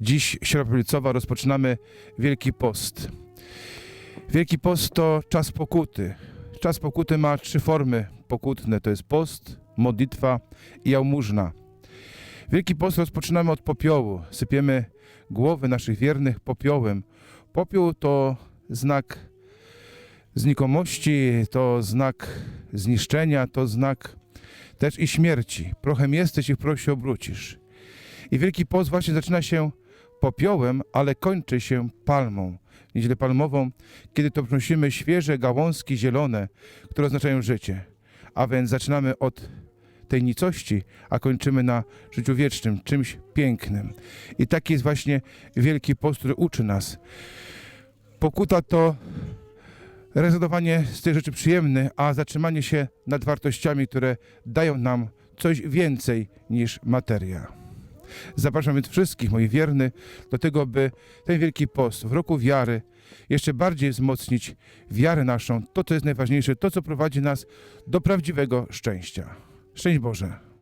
Dziś Środa rozpoczynamy Wielki Post. Wielki Post to czas pokuty. Czas pokuty ma trzy formy pokutne. To jest post, modlitwa i jałmużna. Wielki Post rozpoczynamy od popiołu. Sypiemy głowy naszych wiernych popiołem. Popiół to znak znikomości, to znak zniszczenia, to znak też i śmierci. Prochem jesteś i w proch się obrócisz. I Wielki Post właśnie zaczyna się popiołem, ale kończy się palmą, niedzielę palmową, kiedy to przynosimy świeże gałązki zielone, które oznaczają życie. A więc zaczynamy od tej nicości, a kończymy na życiu wiecznym, czymś pięknym. I taki jest właśnie Wielki Post, który uczy nas. Pokuta to rezygnowanie z tych rzeczy przyjemnych, a zatrzymanie się nad wartościami, które dają nam coś więcej niż materia. Zapraszam więc wszystkich moich wiernych do tego, by ten Wielki Post w roku wiary jeszcze bardziej wzmocnić wiarę naszą, to co jest najważniejsze, to co prowadzi nas do prawdziwego szczęścia. Szczęść Boże!